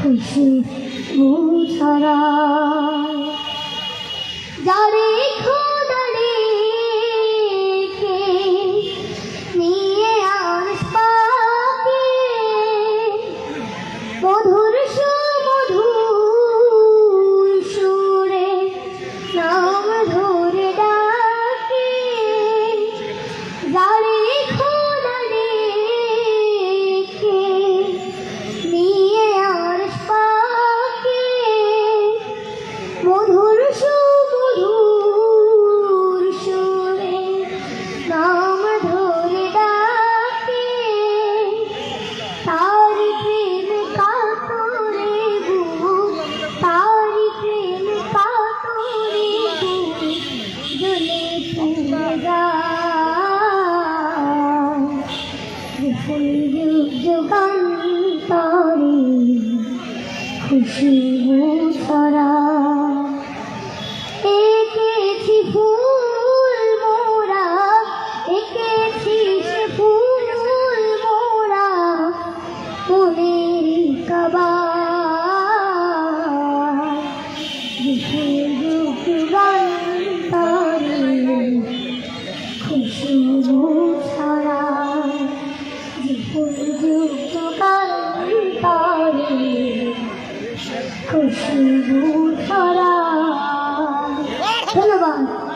খুশি মুছরা যারে ফুলে ফুলে ফুল যুগ যুগান্তরে খুশি হয়ে যুক্তকাল তরে খুশি ধন্যবাদ।